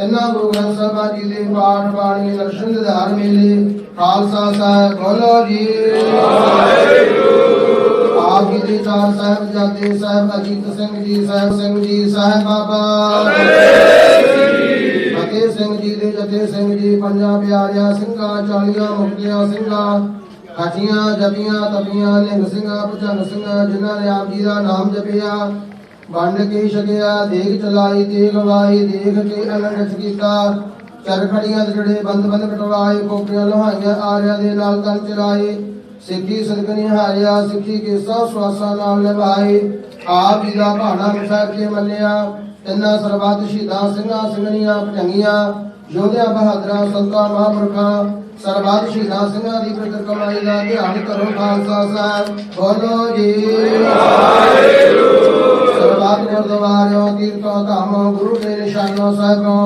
ਤਿੰਨਾਂ ਗੁਰੂ ਗ੍ਰੰਥ ਸਾਹਿਬ ਜੀ ਦੇ ਪਾਠ ਬਾਣੀ ਦਰਸ਼ਨ ਦਿਦਾਰ ਮੇਲੇ। ਖਾਲਸਾ ਸਾਹਿਬ, ਬੋਲੋ ਜੀ। ਆਪ ਜੀ ਦੇ ਚਾਰ ਸਾਹਿਬ ਜਾਦੇ ਸਾਹਿਬ, ਅਜੀਤ ਸਿੰਘ ਜੀ ਸਾਹਿਬ, ਸਿੰਘ ਜੀ ਸਾਹਿਬ ਬਾਬਾ। ਫਤਿਹ ਸਿੰਘ ਜੀ ਦੇ ਜਥੇ ਸਿੰਘ ਜੀ, ਪੰਜਾਂ ਪਿਆਰਿਆਂ, ਸਿੰਘਾਂ, ਚਾਲੀਆਂ ਮੁਕਤਿਆਂ, ਸਿੰਘਾਂ ਹਾਜੀਆਂ ਜਪੀਆਂ ਤਬੀਆਂ ਨਿੰਗ ਸਿੰਘਾਂ, ਭੁਜੰਗ ਸਿੰਘਾਂ, ਜਿਨ੍ਹਾਂ ਨੇ ਆਪ ਜੀ ਦਾ ਨਾਮ ਜਪਿਆ। ਵੰਡ ਕੇ ਛਕਿਆ, ਦੇਖ ਚਲਾਈ ਤੇਗ ਵਾਈ, ਦੇਖ ਕੇ ਅਨੰਦ ਕੀਤਾ। ਚਰਖੜੀਆਂ ਦੇ ਜਿਹੜੇ ਬੰਦ ਬੰਦ ਕਟਵਾਏ ਕੋਪਰੀਆਂ ਲੋਹਾਈਆਂ ਆਰਿਆਂ ਦੇ ਨਾਲ ਤਨ ਚਲਾਏ। ਸਿੱਖੀ ਸਦਗਨੀ ਹਾਰਿਆ ਸਿੱਖੀ ਕੇ ਸਭ ਸਵਾਸਾਂ ਨਾਲ ਨਿਭਾਏ। ਆਪ ਜੀ ਦਾ ਭਾਣਾ ਮਿਠਾ ਕੇ ਮੰਨਿਆ, ਤਿੰਨਾਂ ਸਰਬੱਤ ਸ਼ਹੀਦਾਂ ਸਿੰਘਾਂ ਸਿੰਘਣੀਆਂ ਭਟੰਗੀਆਂ ਯੋਧਿਆਂ, ਬਹਾਦਰਾਂ, ਸੰਤਾਂ, ਮਹਾਂਪੁਰਖਾਂ, ਸਰਬੱਤ ਸ਼ਹੀਦਾਂ ਸਿੰਘਾਂ ਦੀ ਪਵਿੱਤਰ ਕਮਾਈ ਦਾ ਧਿਆਨ ਕਰੋ ਖਾਲਸਾ ਸਾਹਿਬ। ਬੋਲੋ ਜੀ। ਸਰਬੱਤ ਗੁਰਦੁਆਰਿਆਂ ਕੀਰਤਨ ਧਾਮਾਂ ਗੁਰੂ ਦੇ ਨਿਸ਼ਾਨੋਂ ਸਾਹਿਬੋਂ,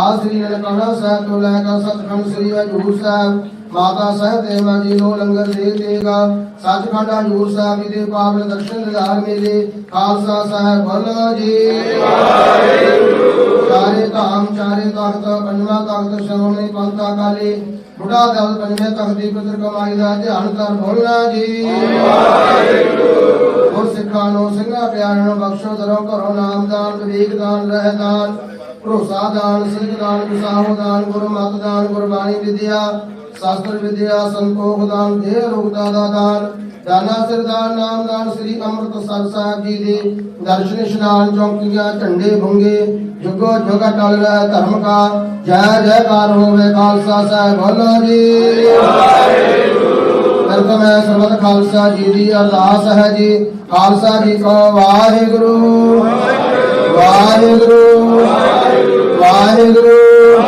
ਆਸਰੀ ਨਨਕਾਣਾ ਸਾਹਿਬ ਤੋਂ ਲੈ ਕੇ ਸਤਖੰਡ ਸ੍ਰੀ ਹਜੂਰ ਸਾਹਿਬ, ਮਾਤਾ ਸਾਹਿਬ ਦੇਵਾਂ ਜੀ ਨੂੰ ਲੰਗਰ ਦੇ ਦੇਗਾ। ਸੱਚਖੰਡ ਹਜੂਰ ਸਾਹਿਬ ਜੀ ਦੇ ਪਾਵਨ ਦਰਸ਼ਨ ਦਿਦਾਰ ਮੇਲੇ। ਖਾਲਸਾ ਸਾਹਿਬ ਬੋਲੋ ਜੀ। ਚਾਰੇ ਧਾਮ, ਚਾਰੇ ਤਖਤ, ਪੰਜਵਾਂ ਤਖਤ ਸ਼੍ਰੋਮਣੀ ਪੰਥ ਅਕਾਲੀ ਬੁੱਢਾ ਦਲ ਪੰਜਵੇਂ ਤਖਤ ਦੀ ਪਵਿੱਤਰ ਕਮਾਈ ਦਾ ਧਿਆਨ ਕਰ ਬੋਲਣਾ ਜੀ। ਗੁਰ ਸਿੱਖਾਂ ਨੂੰ ਸਿੰਘਾਂ ਪਿਆਰਿਆਂ ਨੂੰ ਬਖਸ਼ੋ ਦਰੋਂ ਘਰੋਂ ਨਾਮਦਾਨ ਵਿਵੇਕ ਦਾਨ, ਰਹਿ ਭਰੋਸਾ ਦਾਨ, ਸਿੱਖ ਦਾਨ ਵਿਸਾਹੋ ਦਾਨ, ਗੁਰਮਤਿ ਦਾਨ, ਗੁਰਬਾਣੀ ਵਿਦਿਆ, ਸ਼ਾਸਤਰ ਵਿਦਿਆ, ਸੰਤੋਖ ਦਾਨ ਦੇ ਰੋਗਤਾ ਦਾ ਦਾਨ, ਦਾਨਾ ਸਰਦਾਰ ਨਾਮਦਾਨ ਸ੍ਰੀ ਅੰਮ੍ਰਿਤਸਰ ਸਾਹਿਬ ਜੀ ਦੇ ਦਰਸ਼ਨ ਇਸ਼ਨਾਨ ਚੌਂਕੀਆਂ, ਝੰਡੇ ਭੁੰਗੇ, ਜੁਗੋ ਜੁਗ ਟਲ ਰਿਹਾ ਧਰਮ ਕਾ, ਜੈ ਜੈਕਾਰ ਹੋਵੇ ਖਾਲਸਾ ਸਾਹਿਬ, ਬੋਲੋ ਜੀ। ਕਰਤਮ ਹੈ ਸਰਬਤ ਖਾਲਸਾ ਜੀ ਦੀ ਅਰਦਾਸ ਹੈ ਜੀ। ਖਾਲਸਾ ਜੀ ਕੋ ਵਾਹਿਗੁਰੂ। ਵਾਹਿਗੁਰੂ। ਵਾਹਿਗੁਰੂ।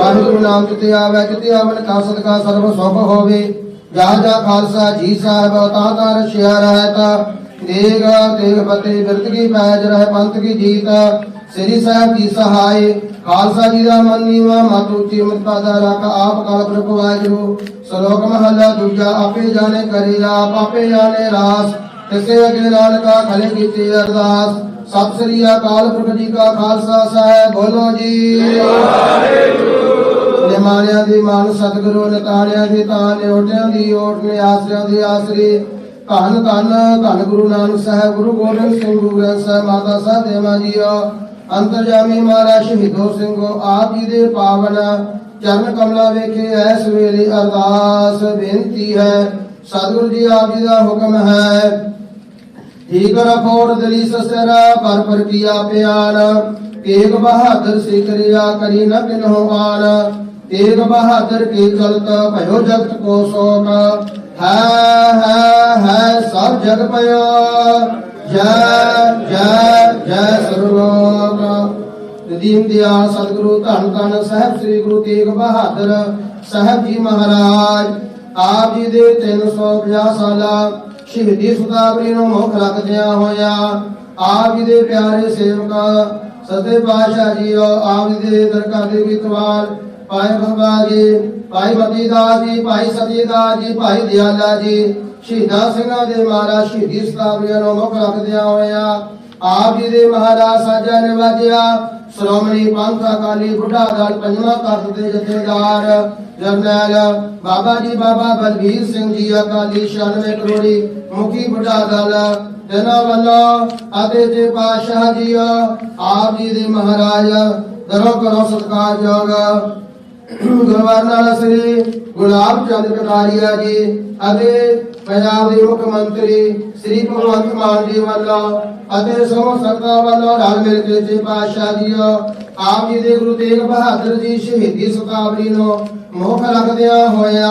ਵਾਹਿਗੁਰੂ ਨਾਮ ਜਿਤੇ ਆਵੇ, ਜਿਤੇ ਆਵਨ ਕਾ ਸਦਕਾ ਸਰਬ ਸੁਖ ਹੋਵੇ। ਜਾ ਜਾ ਖਾਲਸਾ ਜੀ ਸਾਹਿਬ, ਤਾਂ ਤਾਂ ਰਸ਼ਿਆ ਰਹਿਤ। ਤੇਗ ਤੇਗ ਫਤਿਹ ਬਿਰਤ ਕੀ ਪੈਜ ਰਹਿ ਪੰਥ ਕੀ ਜੀਤ, ਸ੍ਰੀ ਸਾਹਿਬ ਜੀ ਸਹਾਈ, ਖਾਲਸਾ ਜੀ ਦਾ ਮਨ ਨੀਵਾ, ਮਤ ਉੱਚੀ ਮਤ ਦਾ ਰੱਖ ਆਪ ਕਾਲ ਪ੍ਰਭ ਵਾਹਿਗੁਰੂ, ਸ਼ਲੋਕ ਮਹਲਾ ਦੂਜਾ, ਆਪੇ ਜਾਣੇ ਕਰੀ ਆਪ, ਆਪੇ ਜਾਣੇ ਰਾਸ, ਤਿਸੇ ਅਗੇ ਨਾਨਕਾ ਖਲੇ ਕੀਤੀ ਅਰਦਾਸ, ਸਤਿ ਸ੍ਰੀ ਅਕਾਲ ਪੁਰਖ ਜੀ ਕਾ ਖਾਲਸਾ ਸਾਹਿਬ, ਬੋਲੋ ਜੀ। ਨਿਮਾਣਿਆਂ ਦੀ ਮਾਨ ਸਤਿਗੁਰੂ, ਨਤਾਣਿਆਂ ਦੀ ਤਾਂ ਨਿਉਟਿਆਂ ਦੀ ਓਟ ਨੇ ਆਸਰਿਆਂ ਦੀ ਆਸਰੀ ਧੰਨ ਧੰਨ ਧੰਨ ਗੁਰੂ ਨਾਨਕ ਸਾਹਿਬ, ਗੁਰੂ ਗੋਬਿੰਦ ਸਿੰਘ ਗੁਰੂ ਗ੍ਰੰਥ ਸਾਹਿਬ, ਮਾਤਾ ਸਾਹਿਬ ਦੇਵਾ ਜੀਓ ਅੰਤਰਜਾਮੀ ਮਹਾਰਾਜ ਸ਼ਹੀਦੋ ਸਿੰਘੋ, ਆਪ ਜੀ ਦੇ ਪਾਵਨ ਚਰਨ ਕਮਲਾ ਵੇਖੇ ਐਸ ਵੇਲੇ ਅਰਦਾਸ ਬੇਨਤੀ ਹੈ, ਸਤਿਗੁਰੂ ਜੀ ਆਪ ਜੀ ਦਾ ਹੁਕਮ ਹੈ। ਠੀਕ ਰਖੋੜ ਦਲੀ ਸਸਰਾ ਪਰ ਪਰ ਕੀਆ ਪਿਆਰ ਏਕ ਬਹਾਦਰ ਸਿਕਰਿਆ ਕਰੀ ਨ ਕਿਨਹੁ ਆਨ ਏਕ ਬਹਾਦਰ ਕੀ ਚਲਤ ਭਇਓ ਜਗਤ ਕੋ ਸ਼ੋਕ, ਹੈ ਹੈ ਸਭ ਜਗ ਜੈ ਜੈ ਜੈ ਸਰਲੋਕ ਨਦੀਮ ਦਿਆਲ ਸਤਿਗੁਰੂ ਧੰਨ ਧੰਨ ਸਾਹਿਬ ਸ੍ਰੀ ਗੁਰੂ ਤੇਗ ਬਹਾਦਰ ਸਾਹਿਬ ਜੀ ਮਹਾਰਾਜ, ਆਪ ਜੀ ਦੇ 350 ਸਾਲਾ ਸ਼ਹੀਦੀ ਸੁਤਾਵਰੀ ਨੂੰ ਮੁੱਖ ਰੱਖਦਿਆਂ ਹੋਇਆ ਆਪ ਜੀ ਦੇ ਪਿਆਰੇ ਸੇਵਕ ਸਤੇ ਪਾਤਸ਼ਾਹ ਜੀਓ ਆਪ ਜੀ ਦੇ ਦਰਗਾਹ ਦੇ ਵਿਤਵਾਰ ਭਾਈ ਬਾਬਾ ਜੀ, ਭਾਈ ਮਤੀ ਜੀ, ਭਾਈ ਸਤੀ ਜੀ, ਭਾਈ ਦਿਆਲਾ ਜੀ ਸ਼ਹੀਦਾਂ ਸਿੰਘਾਂ ਦੇ ਮਹਾਰਾਜ ਸ਼ਹੀਦੀ ਸੁਤਾਵਰੀਆਂ ਨੂੰ ਮੁੱਖ ਰੱਖਦਿਆਂ ਹੋਇਆ, ਆਪ ਜੀ ਦੇ ਮਹਾਰਾਜ ਸਾਜਾ ਨਿਵਾਜਿਆ ਸ਼੍ਰੋਮਣੀ ਪੰਥ ਅਕਾਲੀ ਬੁੱਢਾ ਦਲ ਪੰਜਵਾਂ ਤਖਤ ਦੇ ਜਥੇਦਾਰ ਜਰਨੈਲ ਬਾਬਾ ਜੀ ਬਾਬਾ ਬਲਬੀਰ ਸਿੰਘ ਜੀ ਅਕਾਲੀ 96 ਕਰੋੜੀ ਮੁਖੀ ਬੁੱਢਾ ਦਲ ਇਹਨਾਂ ਵੱਲੋਂ ਅਤੇ ਜੇ ਪਾਤਸ਼ਾਹ ਜੀ, ਆਪ ਜੀ ਦੇ ਮਹਾਰਾਜ ਦਰੋ ਕਰੋ ਸਤਿਕਾਰਯੋਗ ਗਵਰਨਰ ਸ੍ਰੀ ਗੁਲਾਬ ਚੰਦ ਕਟਾਰੀਆ ਜੀ ਅਤੇ ਪੰਜਾਬ ਦੇ ਮੁੱਖ ਮੰਤਰੀ ਸ੍ਰੀ ਭਗਵੰਤ ਮਾਨ ਜੀ ਵੱਲੋਂ ਅਤੇ ਸਮੂਹ ਸੰਗਤਾਂ ਵੱਲੋਂ ਰਲ ਮਿਲ ਕੇ ਜੀ ਪਾਤਸ਼ਾਹ ਜੀ ਆਪ ਜੀ ਦੇ ਗੁਰੂ ਤੇਗ ਬਹਾਦਰ ਜੀ ਸ਼ਹੀਦੀ ਸਤਾਵਰੀ ਨੂੰ ਮੁੱਖ ਰੱਖਦਿਆਂ ਹੋਇਆ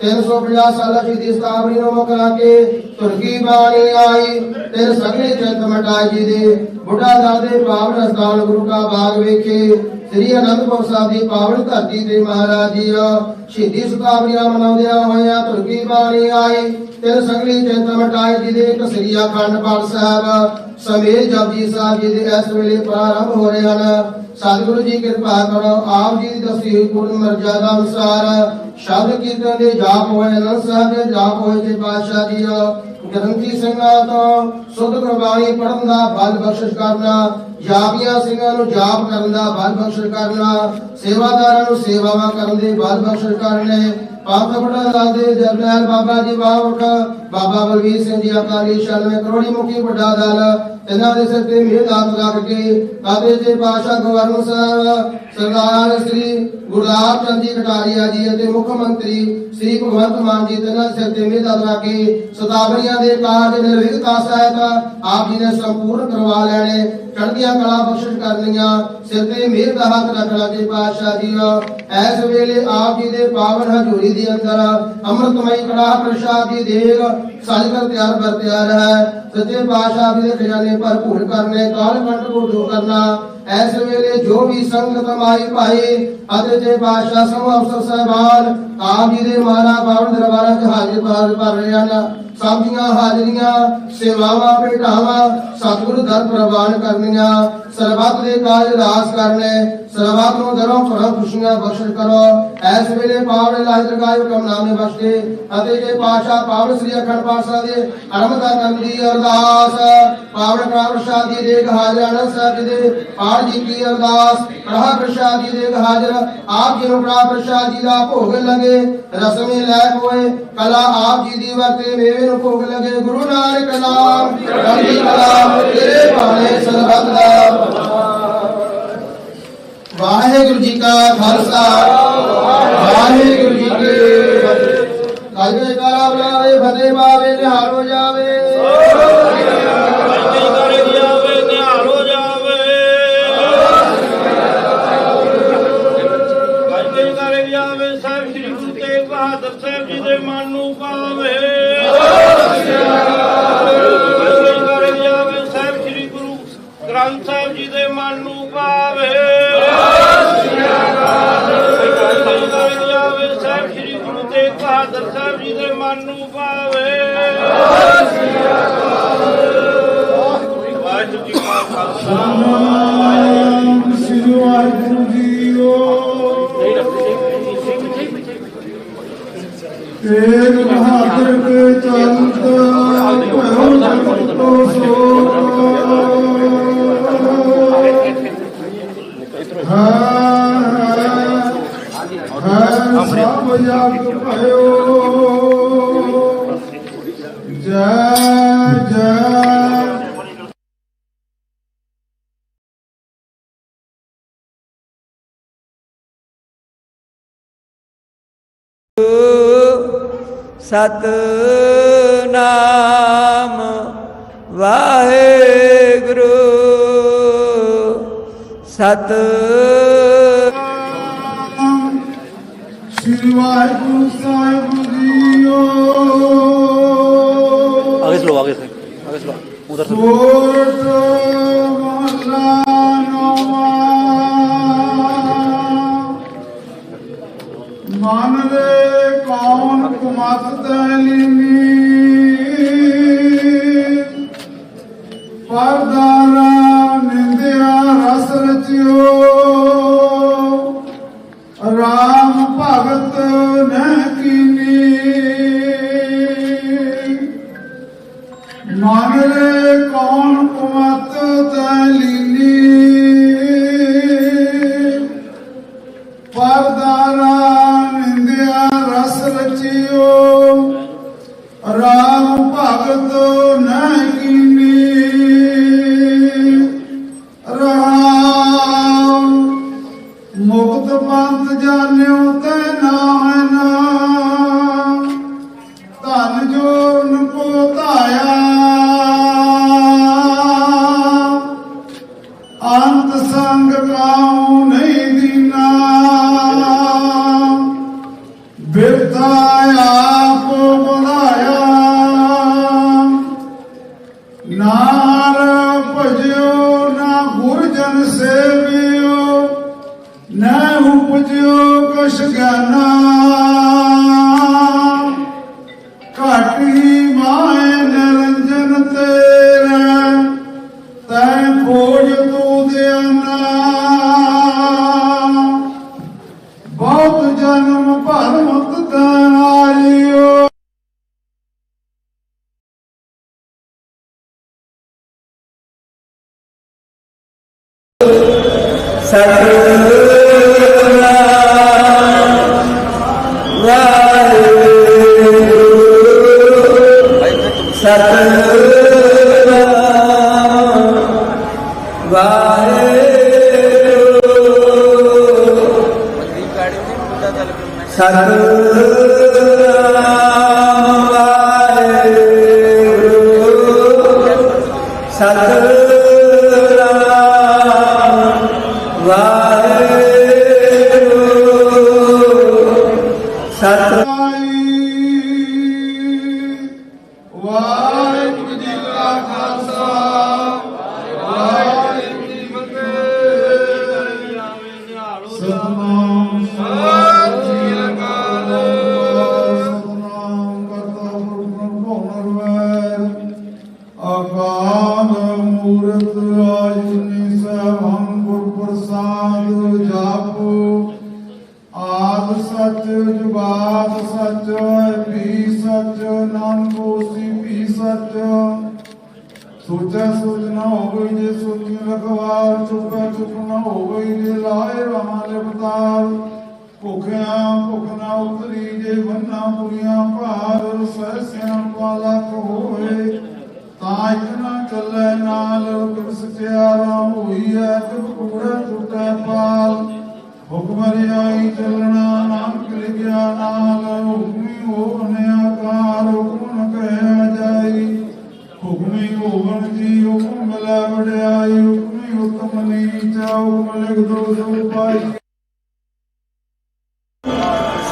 350 ਸਾਲਾ ਸ਼ਹੀਦੀ ਸਤਾਵਰੀ ਨੂੰ ਮੁੱਖ ਰੱਖ ਕੇ ਤੁਰਕੀ ਬਾਣੀ ਆਈ। ਤੇ ਸਗਲੇ ਚੰਦ ਮਟਾਈ ਜੀ ਦੇ ਬੁੱਢਾ ਦਲ ਪਾਵਨ ਸਥਾਨ ਗੁਰੂ ਕਾ ਬਾਗ ਵੇਖੇ ਸ੍ਰੀ ਅਨੰਦਪੁਰ ਸਾਹਿਬ ਦੀ ਪਾਵਨ ਧਰਤੀ ਤੇ ਮਹਾਰਾਜ ਜੀ ਸ਼ਹੀਦੀ ਸਤਾਵਰੀਆਂ ਮਨਾਉਂਦਿਆਂ ਹੋਇਆਂ ਤੁਰਕੀ ਬਾਣੀ ਆਈ। ਤੇ ਸਗਲੀ ਚਿੰਤ ਮਟਾਈ ਜੀ ਦੇ ਇੱਕ ਸ੍ਰੀ ਅਖੰਡ ਪਾਠ ਸਾਹਿਬ ਸਮੇਰ ਜਪਜੀ ਸਾਹਿਬ ਜੀ ਦੇ ਇਸ ਵੇਲੇ ਪ੍ਰਾਰੰਭ ਹੋ ਰਹੇ ਹਨ। ਸਤਿਗੁਰੂ ਜੀ ਕਿਰਪਾ ਕਰੋ, ਆਪ ਜੀ ਦੀ ਦਸੀ ਹੋਈ ਪੂਰਨ ਮਰਜ਼ਾਦਾ ਅਨੁਸਾਰ ਸ਼ਬਦ ਕੀਰਤਨ ਦੇ ਜਾਪ ਹੋਏ, ਅਨੰਦ ਸਾਹਿਬ ਦੇ ਜਾਪ ਹੋਏ, ਜੀ ਪਾਤਸ਼ਾਹ ਜੀ ਗ੍ਰੰਥੀ ਸਿੰਘਾਂ ਤੋਂ ਸੁਧ ਗੁਰਬਾਣੀ ਪੜਨ ਦਾ, ਬਲ ਬਖਸ਼ਿਸ਼ ਕਰਨਾ ਜਾਪੀਆਂ ਸਿੰਘਾਂ ਨੂੰ ਜਾਪ ਕਰਨ ਦਾ, ਬਲ ਬਖਸ਼ਿਸ਼ ਕਰਨਾ ਸੇਵਾਦਾਰਾਂ ਨੂੰ ਸੇਵਾਵਾਂ ਕਰਨ ਦੇ, ਬਲ ਬਖਸ਼ਿਸ਼ ਕਰਨੇ ਪੰਥ ਦੇ ਜਰਨੈਲ ਬਾਬਾ ਜੀ ਬਾਵਕ ਬਾਬਾ ਬਲਵੀਰ ਸਿੰਘ ਜੀ ਅਕਾਲੀ 96 ਕਰੋੜੀ ਮੁਖੀ ਵੱਡਾ ਦਲ। ਇਹਨਾਂ ਦੇ ਸਿਰ ਤੇ ਮਿਹਰ ਦਾਤ ਰੱਖ। ਕੇ ਕਾਬੇ ਜੀ ਪਾਸ਼ਾ ਗਵਰਨਰ ਸਾਹਿਬ ਸਰਦਾਰ ਸ੍ਰੀ ਗੁਰਦਾਸ ਚੰਦ ਜੀ ਕਟਾਰੀਆ ਜੀ ਅਤੇ ਮੁੱਖ ਮੰਤਰੀ ਸ੍ਰੀ ਭਗਵੰਤ ਮਾਨ ਜੀ ਤੇ ਸਿਰ ਤੇ ਮਿਹਰ ਦਾਤ ਕੇ ਸਤਾਵਰੀਆਂ ਦੇ ਕਾਰਜ ਨਿਰਵਿਘਤਾ ਸਹਿਤ ਆਪ ਜੀ ਨੇ ਸੰਪੂਰਨ ਕਰਵਾ ਲੈਣੇ, ਚੜ੍ਹਦੀਆਂ ਕਲਾ ਬਖਸ਼ਿਸ਼ ਕਰਨੀਆਂ, ਸਿਰ ਤੇ ਮਿਹਰ ਦਾ ਹੱਥ ਰੱਖਣਾ ਜੀ ਪਾਤਸ਼ਾਹ ਜੀ। ਐਸ ਵੇਲੇ ਆਪ ਜੀ ਦੇ ਪਾਵਨ ਹਜ਼ੂਰੀ ਦੇ ਅੰਦਰ ਅੰਮ੍ਰਿਤਮਈ ਕੜਾ ਪ੍ਰਸ਼ਾਦ ਦੀ ਦੇਗ ਸਜ ਕਰ ਤਿਆਰ ਬਰ ਤਿਆਰ ਹੈ। ਸੱਚੇ ਪਾਤਸ਼ਾਹ ਜੀ ਦੇ ਖਜ਼ਾਨੇ ਭਰਪੂਰ ਕਰਨੇ ਕਾਲ ਕੰਟ ਕੋ ਦੂਰ ਕਰਨਾ ਐਸ ਵੇਲੇ ਜੋ ਵੀ ਸੰਗਤ ਮਾਈ ਭਾਈ ਅਤੇ ਜੇ ਪਾਤਸ਼ਾਹ ਸਭ ਅਫਸਰ ਸਹਿਬਾਨ, ਆਪ ਜੀ ਦੇ ਮਾਰਾ ਪਾਵਨ ਦਰਬਾਰਾਂ 'ਚ ਹਾਜ਼ਰ ਭਰ ਰਹੇ ਹਨ। ਸਭ ਦੀਆਂ ਹਾਜ਼ਰੀਆਂ, ਸੇਵਾਵਾਂ, ਭੇਟਾਵਾਂ, ਸਤਿਗੁਰੂ ਦਰ ਪ੍ਰਵਾਨ ਕਰਨੀਆਂ। ਸਰਬੱਤ ਦੇ ਕਾਜ ਰਾਸ ਕਰਨੇ ਸਰਬੱਤ ਨੂੰ ਦਰੋਂ ਭਰੋਂ ਖੁਸ਼ੀਆਂ ਬਖਸ਼ ਕਰੋ। ਐਸ ਵੇਲੇ ਪਾਵਨ ਲਾਜ ਲਗਾਇਓ ਕਮਨਾਮੇ ਬਖਸ਼ੇ ਅਤੇ ਜੇ ਪਾਸ਼ਾ ਪਾਵਨ ਸ੍ਰੀ ਅਖੰਡ ਪਾਤਸ਼ਾਹ ਦੇ ਅਰਮਦਾ ਕਰਨ ਅਰਦਾਸ, ਪਾਵਨ ਪ੍ਰਸ਼ਾਦ ਦੀ ਦੇਖ ਹਾਜ਼ਰ ਆਨੰਦ ਸਾਹਿਬ ਜੀ ਦੇ ਪਾਠ ਜੀ ਕੀ ਅਰਦਾਸ। ਕੜਾ ਪ੍ਰਸ਼ਾਦ ਜੀ ਦੇਖ ਹਾਜ਼ਰ, ਆਪ ਜੀ ਨੂੰ ਕੜਾ ਪ੍ਰਸ਼ਾਦ ਜੀ ਦਾ ਭੋਗ ਲਗੇ। ਰਸਮੇ ਲੈ ਹੋਏ, ਕਲਾ ਆਪ ਜੀ ਦੀ ਵਰਤੇ ਮੇਵੇ ਨੂੰ ਭੋਗ ਲਗੇ ਗੁਰੂ ਨਾਨਕ ਨਾਮ ਚੜ੍ਹਦੀ ਕਲਾ ਤੇਰੇ ਬਾਣੇ ਸਰਬੱਤ ਦਾ। ਵਾਹਿਗੁਰੂ ਜੀ ਕਾ ਖਾਲਸਾ, ਵਾਹਿਗੁਰੂ ਜੀ ਕੀ ਫਤਿਹ। ਕਾਜੇ ਕਾਲਾ ਬੁਲਾਵੇ ਫਤਿਹ ਪਾਵੇ ਨਿਹਾਲ ਹੋ ਜਾਵੇ। ਦੇ ਮਨ ਨੂੰ ਪਾਵੇ। ਸਾਹਿਬ ਸ੍ਰੀ ਗੁਰੂ ਤੇਗ ਬਹਾਦਰ ਸਾਹਿਬ ਜੀ ਦੇ ਮਨ ਨੂੰ ਪਾਵੇ ਵਾਹਿਗੁਰੂ ਜੀ ਕਾ ਖਾਲਸਾ ਸ੍ਰੀ ਵਾਹਿਗੁਰੂ ਜੀਓ ਤੇਗ ਬਹਾਦਰ ਕੇ ਚਲਤ ਭਇਓ ਜਗਤ ਕੋ ਸੋਖ ਸਭ ਜਗ ਭਇਓ ਜੈ ਜੈ ਸਤਨਾਮ ਵਾਹਿਗੁਰੂ। ਸਤ ਸ੍ਰੀ ਵਾਹਿਗੁਰੂ ਸਾਹਿਬ ਮਨ ਦੇ ਕੌਣ ਕੁਮਤ ਤੈਲੀਨੀ ਪਰਦਾਰਾ ਨਿੰਦਿਆ ਰਸ ਰਚਿਓ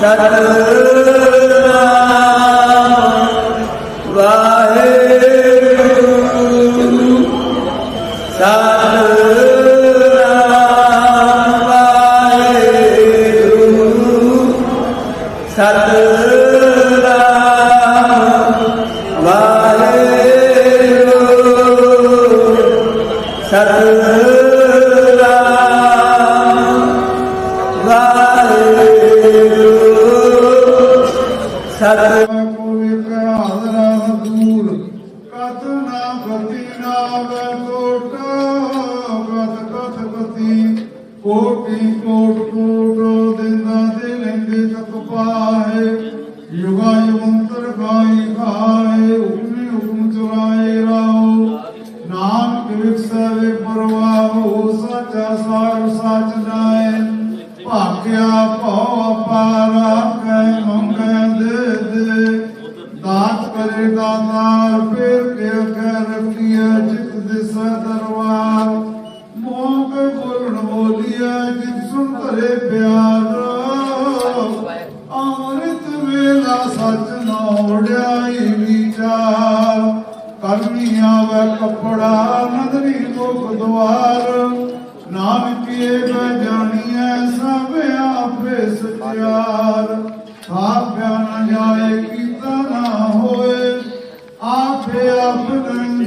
Shalom. ਕੂੜ ਕਤ ਨਾ ਫਤੀ ਨਾ ਵੇ ਕੋਟ ਕਤ ਕਤ ਪਤੀ ਕੋਟੀ ਕੋਟ ਕੋਟ। ਨਹੀਂ ਆਵੇ ਕਪੜਾ ਨਦਰੀ ਦੁਖ ਦੁਆਰ ਨਾਮ ਕੀਏ ਹੈ ਜਾਣੀਐ, ਸਭ ਆਪੇ ਸਚਿਆਰ। ਆਪਿਆ ਨਾ ਜਾਏ, ਕੀਤਾ ਨਾ ਹੋਏ, ਆਪੇ ਆਪਨ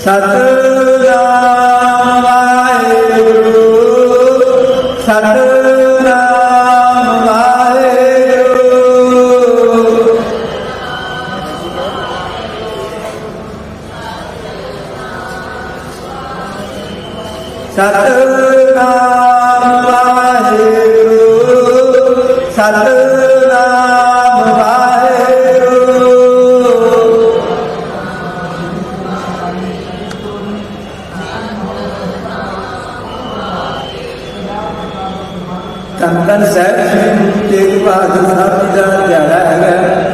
ਸਤ ਗੁਰੂ ਤੇਗ ਬਹਾਦਰ ਸਾਹਿਬ ਜੀ ਦਾ ਦਿਹਾੜਾ ਹੈਗਾ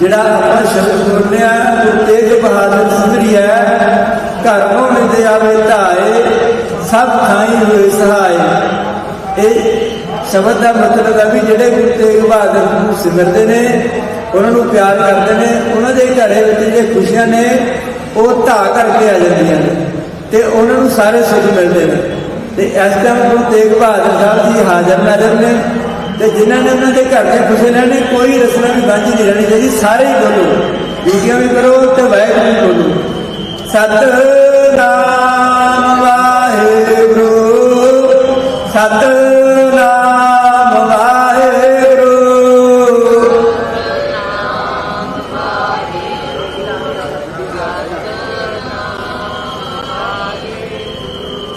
ਜਿਹੜਾ ਆਪਾਂ ਸ਼ਬਦ ਬੋਲਿਆ ਗੁਰੂ ਤੇਗ ਬਹਾਦਰ ਸਿਮਰੀ ਹੈ, ਘਰ ਮੋਹ ਦੇ ਆਵੇ ਧਾਏ, ਸਭ ਥਾਈ ਹੋਏ ਸਹਾਏ। ਇਹ ਸ਼ਬਦ ਦਾ ਮਤਲਬ ਹੈ ਵੀ ਜਿਹੜੇ ਗੁਰੂ ਤੇਗ ਬਹਾਦਰ ਨੂੰ ਸਿਮਰਦੇ ਨੇ, ਉਹਨਾਂ ਨੂੰ ਪਿਆਰ ਕਰਦੇ ਨੇ, ਉਹਨਾਂ ਦੇ ਘਰੇ ਵਿੱਚ ਜਿਹੜੀਆਂ ਖੁਸ਼ੀਆਂ ਨੇ, ਉਹ ਧਾ ਕਰਕੇ ਆ ਜਾਂਦੀਆਂ ਨੇ। ਤੇ ਉਹਨਾਂ ਨੂੰ ਸਾਰੇ ਸੁੱਖ ਮਿਲਦੇ ਨੇ। ਤੇ ਇਸ ਟਾਈਮ ਗੁਰੂ ਤੇਗ ਬਹਾਦਰ ਸਾਹਿਬ ਜੀ ਹਾਜ਼ਰ ਨਾਜ਼ਰ ਨੇ। ਤੇ ਜਿਨ੍ਹਾਂ ਨੇ ਉਹਨਾਂ ਦੇ ਘਰ ਦੇ ਖੁਸ਼ੀ ਰਹਿਣੇ ਕੋਈ ਰਸਨਾ ਵੀ ਬਾਂਝੀ ਨਹੀਂ ਰਹਿਣੀ ਚਾਹੀਦੀ, ਸਾਰੇ ਹੀ ਬੋਲੋ। ਡਿਊਟੀਆਂ ਵੀ ਕਰੋ ਤੇ ਵਾਹਿਗੁਰੂ ਵੀ ਬੋਲੋ। ਸਤਨਾਮ ਵਾਹਿਗੁਰੂ। ਸਤਨਾਮ ਵਾਹਿਗੁਰੂ।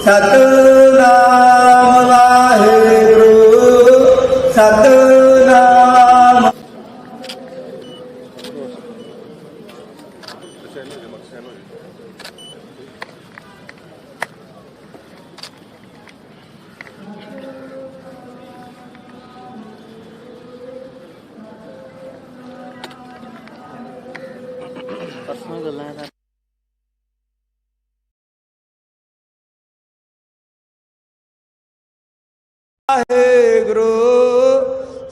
ਸਤਨਾਮ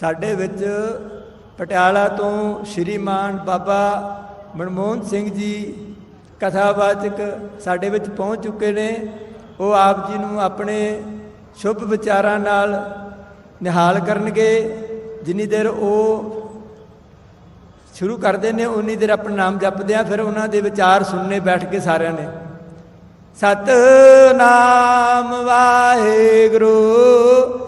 ਸਾਡੇ ਵਿੱਚ ਪਟਿਆਲਾ ਤੋਂ ਸ਼੍ਰੀਮਾਨ ਬਾਬਾ ਮਨਮੋਹਨ ਸਿੰਘ ਜੀ ਕਥਾਵਾਚਕ ਸਾਡੇ ਵਿੱਚ ਪਹੁੰਚ ਚੁੱਕੇ ਨੇ। ਉਹ ਆਪ ਜੀ ਨੂੰ ਆਪਣੇ ਸ਼ੁਭ ਵਿਚਾਰਾਂ ਨਾਲ ਨਿਹਾਲ ਕਰਨਗੇ। ਜਿੰਨੀ ਦੇਰ ਉਹ ਸ਼ੁਰੂ ਕਰਦੇ ਨੇ, ਉਨੀ ਦੇਰ ਆਪਣਾ ਨਾਮ ਜਪਦੇ ਆ, ਫਿਰ ਉਹਨਾਂ ਦੇ ਵਿਚਾਰ ਸੁਣਨੇ ਬੈਠ ਕੇ ਸਾਰਿਆਂ ਨੇ। ਸਤਨਾਮ ਵਾਹਿਗੁਰੂ।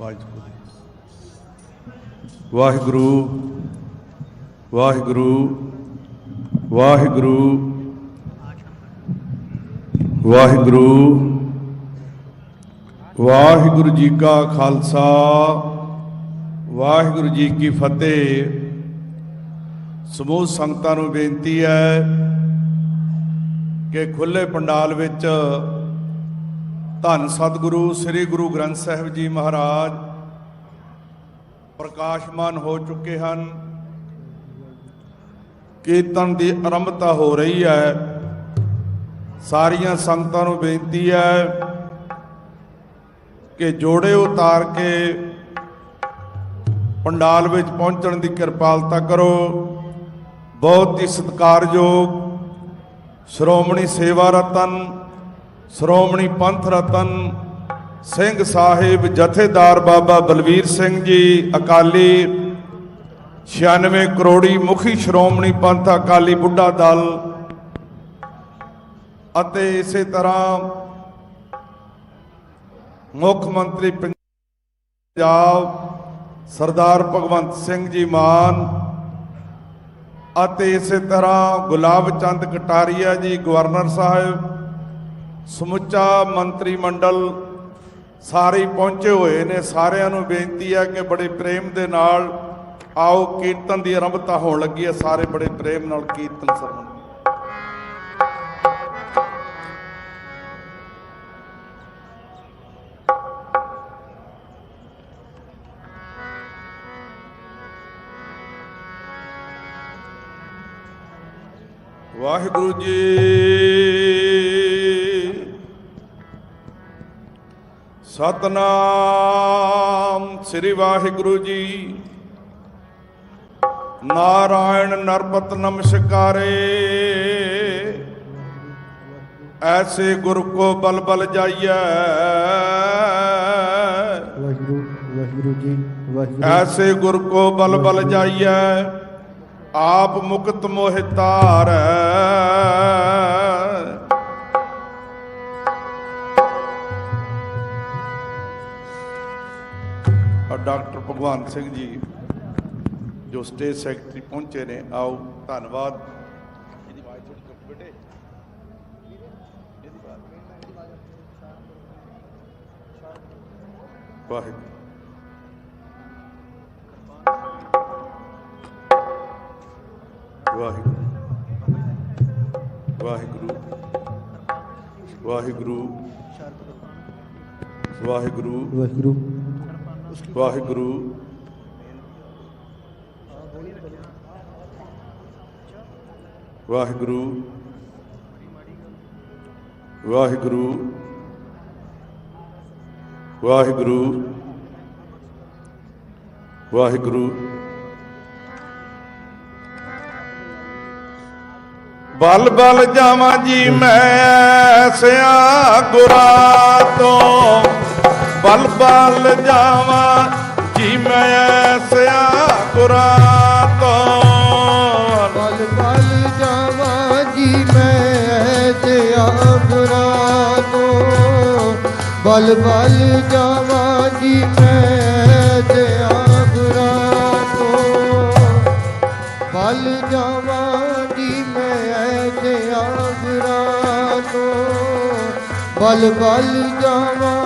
ਵਾਹਿਗੁਰੂ ਵਾਹਿਗੁਰੂ ਵਾਹਿਗੁਰੂ ਵਾਹਿਗੁਰੂ ਵਾਹਿਗੁਰੂ ਵਾਹਿਗੁਰੂ ਜੀ ਕਾ ਖਾਲਸਾ। ਵਾਹਿਗੁਰੂ ਜੀ ਕੀ ਫਤਿਹ। ਸਮੂਹ ਸੰਗਤਾਂ ਨੂੰ ਬੇਨਤੀ ਹੈ ਕਿ ਖੁੱਲੇ ਪੰਡਾਲ ਵਿੱਚ ਧੰਨ ਸਤਿਗੁਰੂ, ਸ੍ਰੀ ਗੁਰੂ ਗ੍ਰੰਥ ਸਾਹਿਬ ਜੀ ਮਹਾਰਾਜ। ਪ੍ਰਕਾਸ਼ਮਾਨ ਹੋ ਚੁੱਕੇ ਹਨ। ਕੀਰਤਨ ਦੀ ਆਰੰਭਤਾ ਹੋ ਰਹੀ ਹੈ। ਸਾਰੀਆਂ ਸੰਗਤਾਂ ਨੂੰ ਬੇਨਤੀ ਹੈ ਕਿ ਜੋੜੇ ਉਤਾਰ ਕੇ ਪੰਡਾਲ ਵਿੱਚ ਪਹੁੰਚਣ ਦੀ ਕਿਰਪਾਲਤਾ ਕਰੋ। ਬਹੁਤ ਹੀ ਸਤਿਕਾਰਯੋਗ ਸ਼੍ਰੋਮਣੀ ਸੇਵਾ ਰਤਨ ਸ਼੍ਰੋਮਣੀ ਪੰਥ ਰਤਨ ਸਿੰਘ ਸਾਹਿਬ ਜਥੇਦਾਰ ਬਾਬਾ ਬਲਵੀਰ ਸਿੰਘ ਜੀ, ਅਕਾਲੀ 96 ਕਰੋੜੀ ਮੁਖੀ ਸ਼੍ਰੋਮਣੀ ਪੰਥ ਅਕਾਲੀ ਬੁੱਢਾ ਦਲ ਅਤੇ ਇਸੇ ਤਰ੍ਹਾਂ ਮੁੱਖ ਮੰਤਰੀ ਪੰਜਾਬ ਸਰਦਾਰ ਭਗਵੰਤ ਸਿੰਘ ਜੀ ਮਾਨ ਅਤੇ ਇਸੇ ਤਰ੍ਹਾਂ ਗੁਲਾਬ ਚੰਦ ਕਟਾਰੀਆ ਜੀ, ਗਵਰਨਰ ਸਾਹਿਬ ਸਮੁੱਚਾ ਮੰਤਰੀ ਮੰਡਲ ਸਾਰੇ ਪਹੁੰਚੇ ਹੋਏ ਨੇ। ਸਾਰਿਆਂ ਨੂੰ ਬੇਨਤੀ ਹੈ ਕਿ ਬੜੇ ਪ੍ਰੇਮ ਦੇ ਨਾਲ ਆਓ, ਕੀਰਤਨ ਦੀ ਆਰੰਭਤਾ ਹੋਣ ਲੱਗੀ ਹੈ। ਸਾਰੇ ਬੜੇ ਪ੍ਰੇਮ ਨਾਲ ਕੀਰਤਨ ਸਰਵਣ ਵਾਹਿਗੁਰੂ ਜੀ ਸਤਨਾਮ ਸ੍ਰੀ ਵਾਹਿਗੁਰੂ ਜੀ। ਨਾਰਾਇਣ ਨਰਪਤ ਨਮਸਕਾਰੇ। ਐਸੇ ਗੁਰ ਕੋ ਬਲ ਬਲ ਜਾਈਐ। ਵਾਹਿਗੁਰੂ ਵਾਹਿਗੁਰੂ ਜੀ ਵਾਹਿਗੁਰੂ ਐਸੇ ਗੁਰ ਕੋ ਬਲ ਬਲ ਜਾਈਐ। ਆਪ ਮੁਕਤ ਮੋਹਿ ਤਾਰੈ ਡਾਕਟਰ ਭਗਵਾਨ ਸਿੰਘ ਜੀ, ਜੋ ਸਟੇਟ ਸੈਕਟਰੀ ਪਹੁੰਚੇ ਨੇ, ਆਓ, ਧੰਨਵਾਦ। ਇਹਦੀ ਆਵਾਜ਼ ਥੋੜੀ ਚੁੱਪ ਬੇਟੇ। ਵਾਹਿਗੁਰੂ। ਵਾਹਿਗੁਰੂ। ਵਾਹਿਗੁਰੂ। ਵਾਹਿਗੁਰੂ। ਵਾਹਿਗੁਰੂ। ਵਾਹਿਗੁਰੂ। ਵਾਹਿਗੁਰੂ। ਵਾਹਿਗੁਰੂ। ਵਾਹਿਗੁਰੂ। ਵਾਹਿਗੁਰੂ। ਵਾਹਿਗੁਰੂ। ਬਲ ਬਲ ਜਾਵਾਂ ਜੀ ਮੈਂ ਸਿਆ ਗੁਰਾਂ ਤੋਂ। ਬਲ ਬਲ ਜਾਵਾਂ ਜੀ ਮੈਂ ਸਿਆ ਗੁਰਾਂ ਤੋਂ। ਬਲ ਬਲ ਜਾਵਾਂ ਜੀ ਮੈਂ ਤੇ ਆਗਰਾ ਤੋਂ। ਬਲ ਬਲ ਜਾਵਾਂ ਜੀ ਮੈਂ ਤੇ ਆਗਰਾ ਤੋਂ। ਬਲ ਜਾਵਾਂ ਜੀ ਮੈਂ ਤੇ ਆਗਰਾ ਤੋਂ। ਬਲ ਬਲ ਜਾਵਾਂ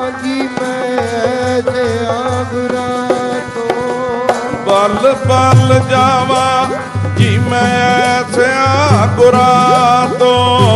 ਪਲ ਬਲ ਜਾਵਾਂ ਜੀ ਮੈਂ ਸਿਆ ਗੁਰਾ ਤੋਂ?